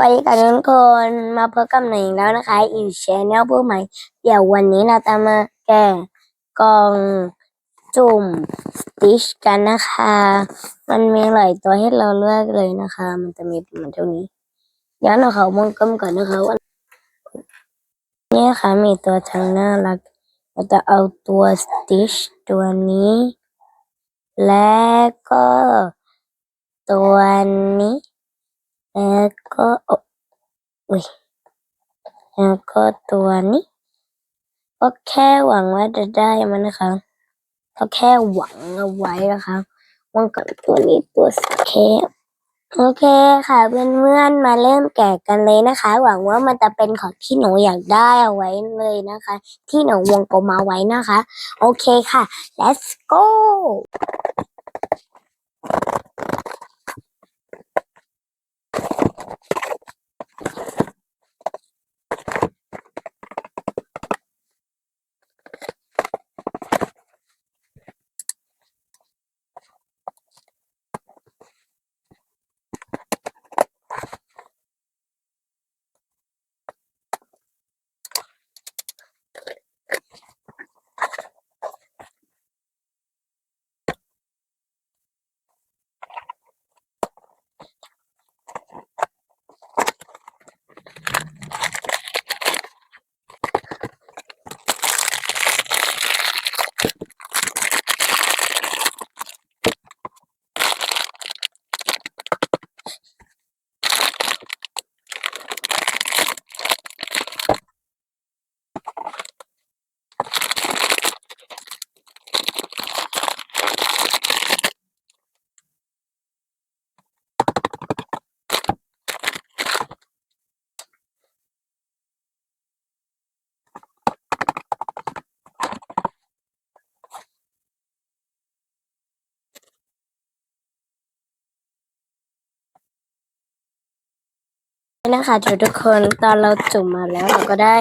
วัสดีค่ะทุกคนมาพบกับหนูอีกแล้วนะคะอีกชแนลผู้ใหม่ เดี๋ยววันนี้เราจะมาแกะกล่องจุ่มสติชกันนะคะ มันมีหลายตัวให้เราเลือกเลยนะคะ มันจะมีประมาณเท่านี้เดี๋ยวเราเขาวงกลมก่อนนะคะว่าเนี่ยค่ะมีตัวทางน่ารักเราจะเอาตัวสติชตัวนี้ และก็ตัวนี้ แล้วก็ออุ้ยแล้วก็ตัวนี้ ก็แค่หวังว่าจะได้มันนะคะก็แค่หวังเอาไว้นะคะว่ากับตัวนี้ตัวสแคปโอเคค่ะเพื่อนๆมาเริ่มแกะกันเลยนะคะ หวังว่ามันจะเป็นของที่หนูอยากได้เอาไว้เลยนะคะ ที่หนูวงกลมมาไว้นะคะ โอเคค่ะ let's go นะคะทุกทุกคนตอนเราจุ่มมาแล้วเราก็ได้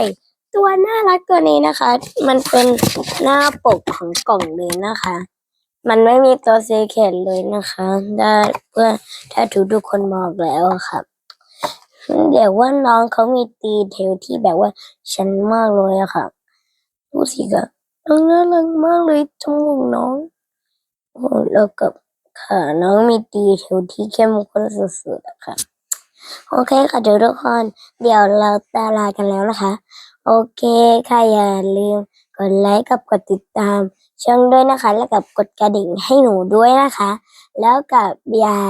ตัวน่ารักตัวนี้นะคะ มันเป็นหน้าปกของกล่องเลยนะคะ มันไม่มีตัวซีเคทเลยนะคะได้เพื่อถ้าทุกทุกคนบอกแล้วอะค่ะเดี๋ยวว่าน้องเขามีตีเทลที่แบบว่าชันมากเลยอะค่ะดูสิคะน้องน่ารักมากเลยจมูกน้องโอ้แล้วกับขาน้องมีตีเทลที่เข้มข้นสุดๆอะค่ะ โอเคค่ะทุกทุกคน เดี๋ยวเราตาลากันแล้วนะคะ โอเคค่ะอย่าลืมกดไลค์กับกดติดตามช่องด้วยนะคะ แล้วกับกดกระดิ่งให้หนูด้วยนะคะ แล้วกับอย่า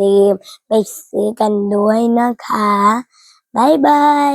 ลืมไปซื้อกันด้วยนะคะบ๊ายบาย